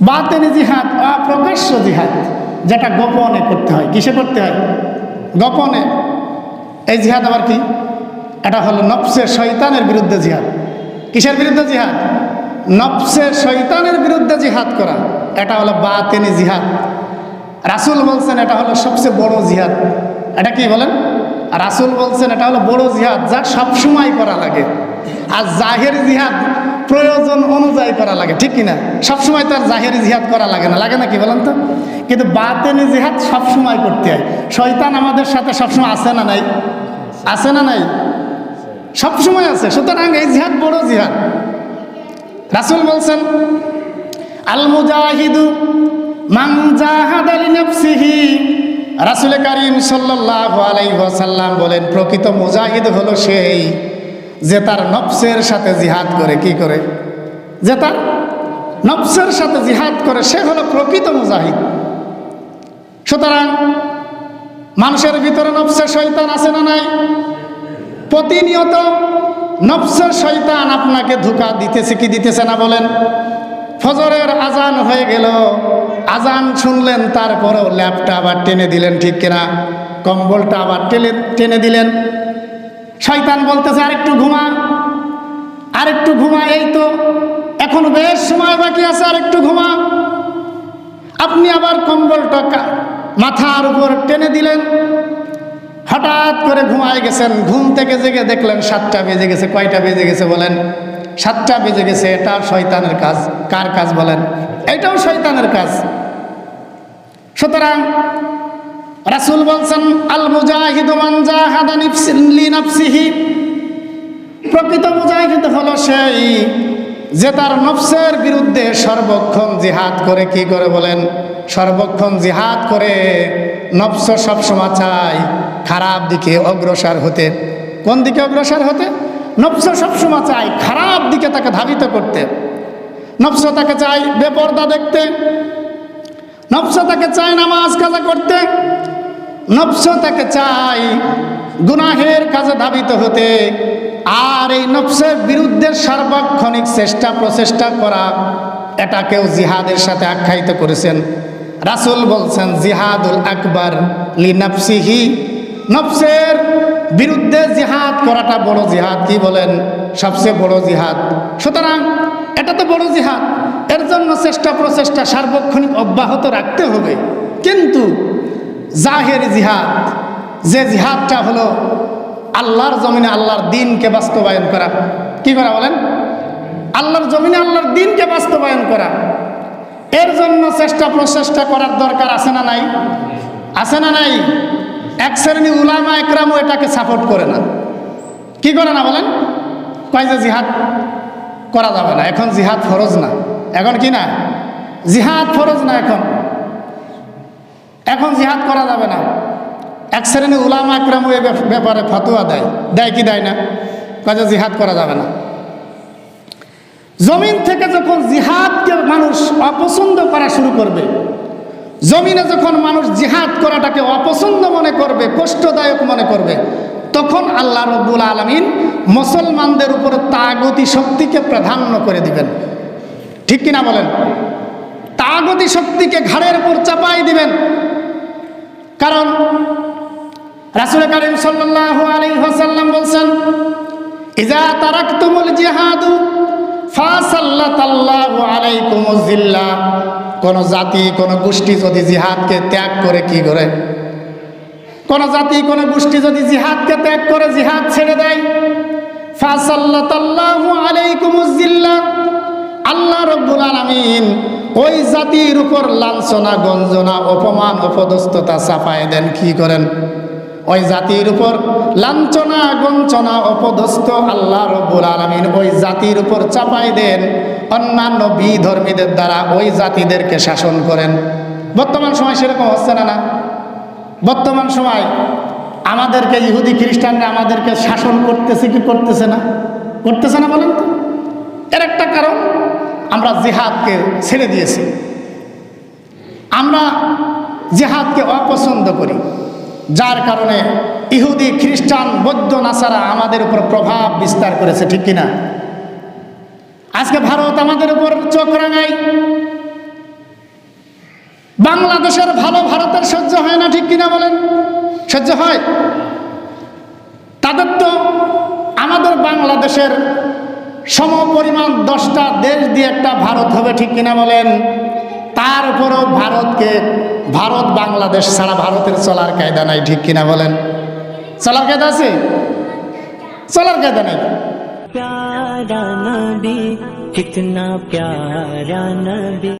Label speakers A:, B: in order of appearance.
A: বাতেনি জিহাদ, অপ্রকাশ্য জিহাদ, যেটা গোপনে করতে হয়। কিসে করতে হয়? গোপনে। এই জিহাদ আবার কি? এটা হলো নফসের শৈতানের বিরুদ্ধে জিহাদ। কিসের বিরুদ্ধে জিহাদ? নফসের শয়তানের বিরুদ্ধে জিহাদ করা। এটা হলো বাতেনি জিহাদ। রাসুল বলছেন এটা হলো সবচেয়ে বড় জিহাদ। এটা কি বলেন? রাসুল বলছেন এটা হলো বড় জিহাদ যা সবসময় করা লাগে। আর জাহের জিহাদ প্রয়োজন অনুযায়ী করা লাগে, ঠিক কিনা? সবসময় তার জাহেরি জিহাদ করা লাগে না লাগে না কি বলেন তো? কিন্তু বাতেনি জিহাদ সবসময় করতে হয়। শয়তান আমাদের সাথে সবসময় আসে না নাই? আছে না নাই? সবসময় আছে। সুতরাং এই জিহাদ বড় জিহাদ। রাসুল বলছেন আল মুজাহিদু জাহাদা লিনাফসিহি। রাসুল করিম ওয়াসাল্লাম বলেন, প্রকৃত মুজাহিদ হলো সেই যে তার নফসের সাথে জিহাদ করে কি করে? যে তার নফসের সাথে জিহাদ করে সে হলো প্রকৃত মুজাহিদ। সুতরাং মানুষের ভিতরে নফসের শয়তান আছে না নাই? প্রতিনিয়ত নফসের শৈতান আপনাকে ধোকা দিতেছে কি দিতেছে না বলেন? ফজরের আজান হয়ে গেল, আজান শুনলেন, তারপরেও ল্যাপটা আবার টেনে দিলেন, ঠিক কিনা? কম্বলটা আবার টেনে টেনে দিলেন। শয়তান বলতেছে, আরেকটু ঘুমা আরেকটু ঘুমা, এই তো, এখন বেশ সময় বাকি আছে, আরেকটু ঘুমা। আপনি আবার কম্বলটা মাথার উপর টেনে দিলেন, হঠাৎ করে ঘুমায় গেছেন, ঘুম থেকে জেগে দেখলেন সাতটা বেজে গেছে, কয়টা বেজে গেছে বলেন? সাতটা বেজে গেছে, এটা শয়তানের কাজ, কার কাজ বলেন? এটাও শয়তানের কাজ। সুতরাং রাসূল বলছেন আল মুজাহিদু জাহাদা নিফসি- লিনাফসিহি প্রকৃত মুজাহিদ হলো সেই যে তার নফসের বিরুদ্ধে সর্বক্ষণ জিহাদ করে কি করে বলেন? সর্বক্ষণ জিহাদ করে নফস সবসময় চায় খারাপ দিকে অগ্রসর হতে। কোন দিকে অগ্রসর হতে? নফস সবসময় চায় খারাপ দিকে তাকে ধাবিত করতে। নফস তাকে চায় বেপর্দা দেখতে। নফস তাকে চায় নামাজ কাজা করতে। নফস তাকে চাই, গুনাহের কাজে ধাবিত হতে। আর এই নফসের বিরুদ্ধে সার্বক্ষণিক চেষ্টা, প্রচেষ্টা করা এটাকেও জিহাদের সাথে আখ্যায়িত করেছেন। রাসূল বলছেন, জিহাদুল আকবর লি নফসিহি। নফসের বিরুদ্ধে জিহাদ করাটা বড় জিহাদ, কি বলেন? সবচেয়ে বড় জিহাদ। সুতরাং এটা তো বড় জিহাদ। এর জন্য চেষ্টা, প্রচেষ্টা সার্বক্ষণিক অব্যাহত রাখতে হবে। কিন্তু জাহের জিহাদ। যে জিহাদটা হলো আল্লাহর জমিনে আল্লাহর দিনকে বাস্তবায়ন করা। কি করা বলেন? আল্লাহর জমিনে আল্লাহর দিনকে বাস্তবায়ন করা। এর জন্য চেষ্টা প্রচেষ্টা করার দরকার আছে না নাই? আছে না নাই? এক শ্রেণি উলামা একরামও এটাকে সাপোর্ট করে না। কি করে না বলেন? কয় যে জিহাদ করা যাবে না। এখন জিহাদ ফরজ না। এখন কি না? জিহাদ ফরজ না এখন। এখন জিহাদ করা যাবে না। এক শ্রেণি উলামা একরাম এই ব্যাপারে ফতোয়া দেয়। দেয় কি দেয় না? কাজে জিহাদ করা যাবে না। জমিন থেকে যখন জিহাদকে মানুষ অপছন্দ করা শুরু করবে, জমিনে যখন মানুষ জিহাদ করাটাকে অপছন্দ মনে করবে, কষ্টদায়ক মনে করবে, তখন আল্লাহ রব্বুল আলমিন মুসলমানদের উপরে তাগতি শক্তিকে প্রাধান্য করে দিবেন। ঠিক কিনা বলেন? তাগতি শক্তিকে ঘাড়ের উপর কারণ রাসুল করিম সাল্লাল্লাহু আলাইহি ওয়াসাল্লাম বলছেন ইজা তারাকতুমুল জিহাদু ফাসাল্লাতাল্লাহু আলাইকুমুজ জিল্লা কোন জাতি, কোন গোষ্ঠী যদি জিহাদকে ত্যাগ করে কি করে? কোন জাতি, কোন গোষ্ঠী যদি জিহাদকে ত্যাগ করে জিহাদ ছেড়ে দেয়? ফাসাল্লাতাল্লাহু আলাইকুমুজ জিল্লা আল্লাহ রব্বুল আলামিন ওই জাতির উপর লাঞ্ছনা, গঞ্জনা, অপমান, অপদস্থতা চাপায় দেন কি করেন? ওই জাতির উপর লাঞ্ছনা গঞ্চনা অপদস্থ আল্লাহ রব্বুল আলমিন ওই জাতির উপর চাপাই দেন। অন্যান্য বিধর্মীদের দ্বারা ওই জাতিদেরকে শাসন করেন। বর্তমান সময় সেরকম হচ্ছে না না? বর্তমান সময় আমাদেরকে ইহুদি খ্রিস্টানরা আমাদেরকে শাসন করতেছে কি করতেছে না? করতেছে না বলেন তো? এর একটা কারণ আমরা জিহাদকে ছেড়ে দিয়েছি। আমরা জেহাদকে অপছন্দ করি। যার কারণে ইহুদি, খ্রিস্টান, বৌদ্ধ, নাসারা আমাদের উপর প্রভাব বিস্তার করেছে, ঠিক কিনা? আজকে ভারত আমাদের উপর চোখ রাঙায়। বাংলাদেশের ভালো ভারতের সহ্য হয় না, ঠিক কিনা বলেন? সহ্য হয়? তাদের তো আমাদের বাংলাদেশের সম পরিমাণ দশটা দেশ দিয়ে একটা ভারত হবে, ঠিক কিনা বলেন? তার উপরেও ভারতকে, ভারত বাংলাদেশ ছাড়া ভারতের চলার কায়দা নাই, ঠিক কিনা বলেন? চলার কায়দা আছে? চলার কায়দা নাই।
B: প্যারা নবী, কিতনা প্যারা নবী।